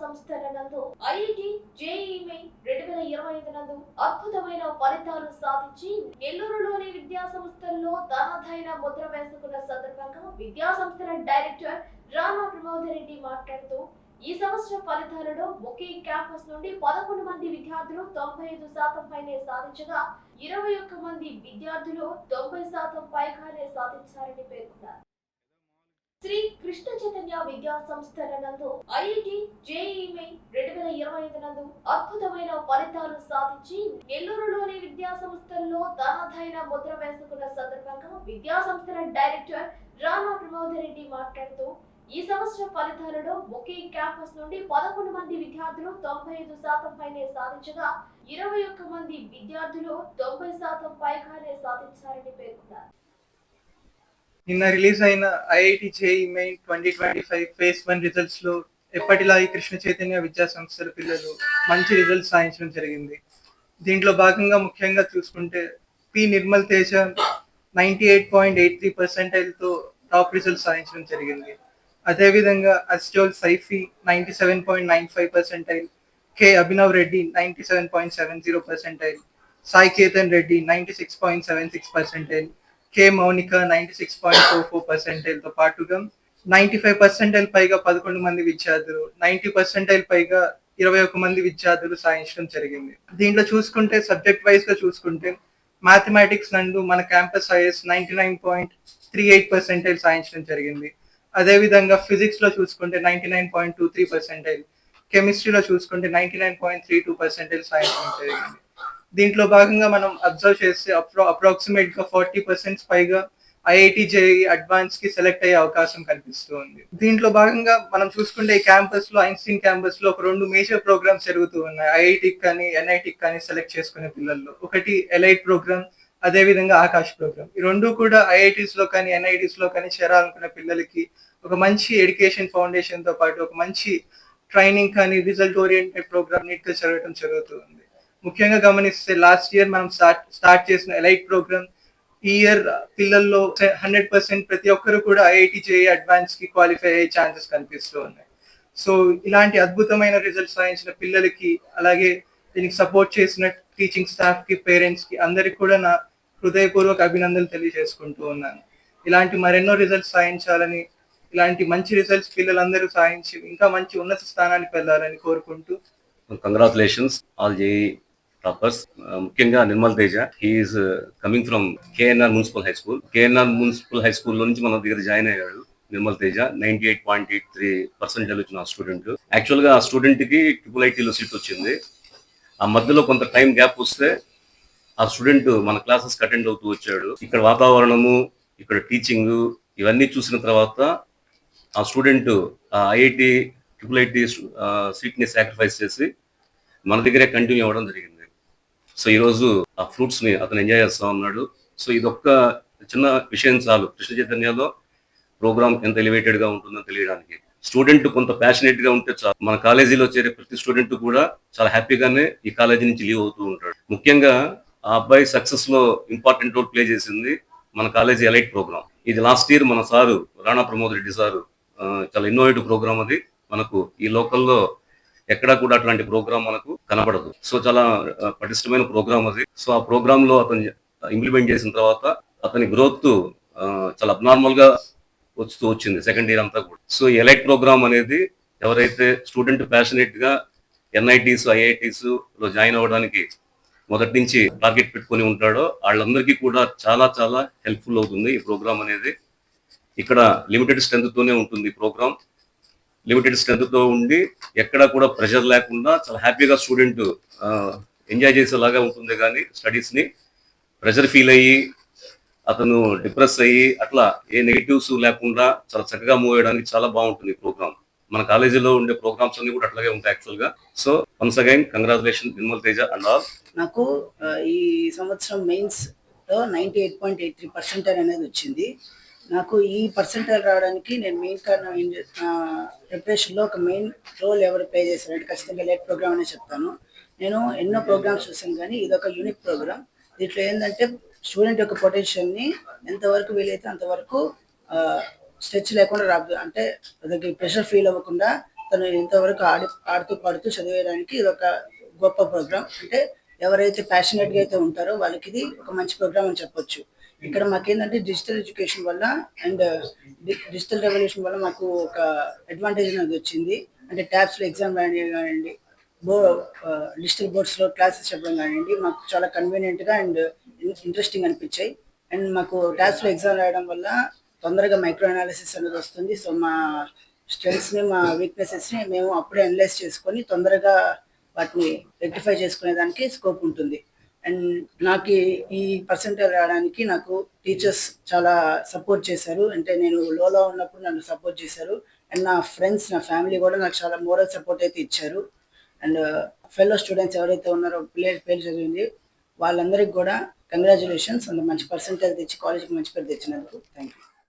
సంస్థల నందు IIT JEE main రెండు వేల ఇరవై ఐదు నందు అద్భుతమైన ఫలితాలు సాధించి నెల్లూరులోని విద్యా సంస్థల్లో తనదైన ముద్ర వేసుకున్న సందర్భంగా విద్యా సంస్థల డైరెక్టర్ రానా ప్రమోదర్ రెడ్డి మాట్లాడుతూ ఈ సంవత్సరం ఫలితాలలో ఒకే క్యాంపస్ నుండి పదకొండు మంది విద్యార్థులు తొంభై ఐదు శాతం పైనే సాధించగా ఇరవై ఒక్క మంది విద్యార్థులు తొంభై శాతం పైగానే సాధించారని పేర్కొన్నారు. శ్రీ కృష్ణ చైతన్య విద్యా సంస్థల నందు ఐఐటి జేఈ మెయిన్ రెండు వేల ఇరవై ఐదు నందు అద్భుతమైన ఫలితాలు సాధించి నెల్లూరులోని విద్యా సంస్థల్లో తనదైన ముద్ర వేసుకున్న సందర్భంగా విద్యా సంస్థల డైరెక్టర్ రానా ప్రమోదర్ రెడ్డి మాట్లాడుతూ ఈ సంవత్సరం ఫలితాలలో ఒకే క్యాంపస్ నుండి పదకొండు మంది విద్యార్థులు తొంభై ఐదు శాతం పైనే సాధించగా ఇరవై ఒక్క మంది విద్యార్థులు తొంభై శాతం పైగానే సాధించారని పేర్కొన్నారు. నిన్న రిలీజ్ అయిన IIT JEE main twenty twenty five phase one రిజల్ట్స్లో ఎప్పటిలా ఈ కృష్ణ చైతన్య విద్యా సంస్థల పిల్లలు మంచి రిజల్ట్స్ సాధించడం జరిగింది. దీంట్లో భాగంగా ముఖ్యంగా చూసుకుంటే P Nirmal Teja ninety eight point eight three పర్సెంటైల్తో top result సాధించడం జరిగింది. అదేవిధంగా Astol Saifi ninety seven point nine five percentile K Abhinav Reddy ninety seven point seven zero percentile Sai Ketan Reddy ninety six point seven six percentile K Mounika ninety six point four four పర్సెంటైల్తో పాటుగా ninety five percentile పైగా పదకొండు మంది విద్యార్థులు ninety percentile పైగా ఇరవై ఒక మంది విద్యార్థులు సాధించడం జరిగింది. దీంట్లో చూసుకుంటే సబ్జెక్ట్ వైజ్గా చూసుకుంటే మ్యాథమెటిక్స్ నందు మన campus IS ninety nine point three eight percentile సాధించడం జరిగింది. అదేవిధంగా ఫిజిక్స్లో చూసుకుంటే ninety nine point two three percentile కెమిస్ట్రీలో చూసుకుంటే ninety nine point three two percentile సాధించడం జరిగింది. దీంట్లో భాగంగా మనం అబ్జర్వ్ చేస్తే అప్రో అప్రాక్సిమేట్గా ఫార్టీ పర్సెంట్ పైగా ఐఐటి జేఈ అడ్వాన్స్కి సెలెక్ట్ అయ్యే అవకాశం కనిపిస్తూ ఉంది. దీంట్లో భాగంగా మనం చూసుకుంటే ఈ క్యాంపస్లో ఐన్స్టీన్ క్యాంపస్లో ఒక రెండు మేజర్ ప్రోగ్రామ్స్ జరుగుతూ ఉన్నాయి. ఐఐటికి కానీ ఎన్ఐటికి కానీ సెలెక్ట్ చేసుకునే పిల్లల్లో. ఒకటి ఎలైట్ ప్రోగ్రామ్ అదే విధంగా ఆకాష్ ప్రోగ్రామ్. ఈ రెండు కూడా ఐఐటీస్లో కానీ ఎన్ఐటీస్లో కానీ చేరాలనుకునే పిల్లలకి ఒక మంచి ఎడ్యుకేషన్ ఫౌండేషన్తో పాటు ఒక మంచి ట్రైనింగ్ కానీ రిజల్ట్ ఓరియంటెడ్ ప్రోగ్రామ్ నీట్గా జరగడం జరుగుతుంది ముఖ్యంగా గమనిస్తే లాస్ట్ ఇయర్ మనం స్టార్ట్ స్టార్ట్ చేసిన ఎలైట్ ప్రోగ్రామ్ ఈ ఇయర్ పిల్లల్లో హండ్రెడ్ పర్సెంట్ ప్రతి ఒక్కరు కూడా ఐఐటి జేఈ అడ్వాన్స్కి క్వాలిఫై అయ్యే ఛాన్సెస్ కనిపిస్తూ ఉన్నాయి. సో ఇలాంటి అద్భుతమైన రిజల్ట్స్ సాధించిన పిల్లలకి అలాగే దీనికి సపోర్ట్ చేసిన టీచింగ్ స్టాఫ్కి పేరెంట్స్కి అందరికి కూడా నా హృదయపూర్వక అభినందనలు తెలియజేసుకుంటూ ఉన్నాను. ఇలాంటి మరెన్నో రిజల్ట్స్ సాధించాలని ఇలాంటి మంచి రిజల్ట్స్ పిల్లలందరూ సాధించి ఇంకా మంచి ఉన్నత స్థానానికి వెళ్ళాలని కోరుకుంటూ congratulations all JEE toppers uh, ముఖ్యంగా Nirmal Teja. He's coming from KNR municipal high school KNR municipal high school నుంచి మన దగ్గర జాయిన్ అయ్యాడు Nirmal Teja. Ninety eight point eight three percentage వచ్చిన ఆ స్టూడెంట్ యాక్చువల్గా ఆ స్టూడెంట్కి ట్రిపుల్ ఐటీలో సీట్ వచ్చింది. ఆ మధ్యలో కొంత టైం గ్యాప్ వస్తే ఆ స్టూడెంట్ మన క్లాసెస్ అటెండ్ అవుతూ వచ్చాడు. ఇక్కడ వాతావరణము ఇక్కడ టీచింగ్ ఇవన్నీ చూసిన తర్వాత ఆ స్టూడెంట్ ఆ ఐఐటి ట్రిపుల్ ఐటీ సీట్ని సాక్రిఫైస్ చేసి మన దగ్గరే కంటిన్యూ అవ్వడం జరిగింది. సో ఈరోజు ఆ ఫ్రూట్స్ని అతను ఎంజాయ్ చేస్తా ఉన్నాడు. సో ఇది ఒక్క చిన్న విషయం చాలు. కృష్ణ చైతన్యలో ప్రోగ్రామ్ ఎంత ఎలివేటెడ్గా ఉంటుందో తెలియడానికి. స్టూడెంట్ కొంత ప్యాషనేట్గా ఉంటే చాలు. మన కాలేజీలో చేరే ప్రతి స్టూడెంట్ కూడా చాలా హ్యాపీగానే ఈ కాలేజీ నుంచి లీవ్ అవుతూ ఉంటాడు. ముఖ్యంగా ఆ అబ్బాయి సక్సెస్లో ఇంపార్టెంట్ రోల్ ప్లే చేసింది మన కాలేజీ ఎలైట్ ప్రోగ్రామ్. ఇది లాస్ట్ ఇయర్ మన సారు రాణా ప్రమోద్ రెడ్డి సారు ఆ, చాలా ఇన్నోవేటివ్ ప్రోగ్రామ్ అది. మనకు ఈ లోకల్లో ఎక్కడా కూడా అట్లాంటి ప్రోగ్రామ్ మనకు కనబడదు. సో చాలా పటిష్టమైన ప్రోగ్రామ్ అది. సో ఆ ప్రోగ్రామ్లో అతను ఇంప్లిమెంట్ చేసిన తర్వాత అతని గ్రోత్ చాలా అబ్నార్మల్గా వస్తూ వచ్చింది సెకండ్ ఇయర్ అంతా కూడా. సో ఎలైట్ ప్రోగ్రామ్ అనేది ఎవరైతే స్టూడెంట్ ప్యాషనేట్గా ఎన్ఐటీస్ ఐఐటీస్లో జాయిన్ అవ్వడానికి మొదటి నుంచి టార్గెట్ పెట్టుకొని ఉంటాడో వాళ్ళందరికీ కూడా చాలా చాలా హెల్ప్ఫుల్ అవుతుంది ఈ ప్రోగ్రామ్ అనేది. ఇక్కడ లిమిటెడ్ స్ట్రెంత్ తోనే ఉంటుంది ఈ ప్రోగ్రామ్ లిమిటెడ్ స్ట్రెంత్తో ఉండి ఎక్కడ కూడా ప్రెషర్ లేకుండా చాలా హ్యాపీగా స్టూడెంట్ ఎంజాయ్ చేసేలాగా ఉంటుంది కానీ స్టడీస్ని ప్రెషర్ ఫీల్ అయ్యి అతను డిప్రెస్ అయ్యి అట్లా ఏ నెగిటివ్స్ లేకుండా చాలా చక్కగా మూవ్ అయ్యడానికి చాలా బాగుంటుంది ప్రోగ్రామ్. మన కాలేజీలో ఉండే ప్రోగ్రామ్స్ అన్ని కూడా అట్లాగే ఉంటాయి యాక్చువల్గా so once again congratulation Nirmal Teja and all. నాకు ఈ సంవత్సరం మెయిన్స్లో ninety eight point eight three percent అనేది వచ్చింది. నాకు ఈ పర్సంటేజ్ రావడానికి నేను మెయిన్ కారణం ఏం ప్రిపరేషన్లో ఒక మెయిన్ రోల్ ఎవరు ప్లే చేశారంటే ఖచ్చితంగా లేట్ ప్రోగ్రామ్ అనే చెప్తాను. నేను ఎన్నో ప్రోగ్రామ్స్ చూసాను కానీ ఇది ఒక యూనిక్ ప్రోగ్రామ్ దీంట్లో ఏంటంటే స్టూడెంట్ యొక్క పొటెన్షియల్ని ఎంతవరకు వీలైతే అంతవరకు స్ట్రెచ్ లేకుండా రాదు అంటే అతనికి ప్రెషర్ ఫీల్ అవ్వకుండా తను ఎంతవరకు ఆడి ఆడుతూ పాడుతూ చదివేయడానికి ఇది ఒక గొప్ప ప్రోగ్రామ్ అంటే ఎవరైతే ప్యాషనెట్గా అయితే ఉంటారో వాళ్ళకి ఇది ఒక మంచి ప్రోగ్రామ్ అని చెప్పొచ్చు. ఇక్కడ మాకేంటంటే డిజిటల్ ఎడ్యుకేషన్ వల్ల అండ్ uh, డిజిటల్ రెవల్యూషన్ వల్ల మాకు ఒక అడ్వాంటేజ్ అనేది వచ్చింది. అంటే ట్యాబ్స్లో ఎగ్జామ్ రాయడం కానివ్వండి బో డిజిటల్ బోర్డ్స్లో క్లాసెస్ చెప్పడం కానివ్వండి మాకు చాలా కన్వీనియంట్గా అండ్ ఇంట్రెస్టింగ్ అనిపించాయి. అండ్ మాకు ట్యాబ్స్లో ఎగ్జామ్ రాయడం వల్ల తొందరగా మైక్రో అనాలిసిస్ అనేది వస్తుంది. సో మా స్ట్రెంగ్స్ని మా వీక్నెసెస్ని మేము అప్పుడే అనలైజ్ చేసుకొని తొందరగా వాటిని రెక్టిఫై చేసుకునే దానికి స్కోప్ ఉంటుంది. అండ్ నాకు ఈ- ఈ పర్సెంటేజ్ రావడానికి నాకు టీచర్స్ చాలా సపోర్ట్ చేశారు. అంటే నేను లోలో ఉన్నప్పుడు నన్ను సపోర్ట్ చేశారు. అండ్ నా ఫ్రెండ్స్ నా ఫ్యామిలీ కూడా నాకు చాలా మోరల్ సపోర్ట్ అయితే ఇచ్చారు. అండ్ ఫెలో స్టూడెంట్స్ ఎవరైతే ఉన్నారో పిల్లలు పేరు చదివింది వాళ్ళందరికీ కూడా కంగ్రాచులేషన్స్ అంత మంచి పర్సెంటేజ్ తెచ్చి కాలేజ్కి మంచి పేరు తెచ్చినందుకు. Thank you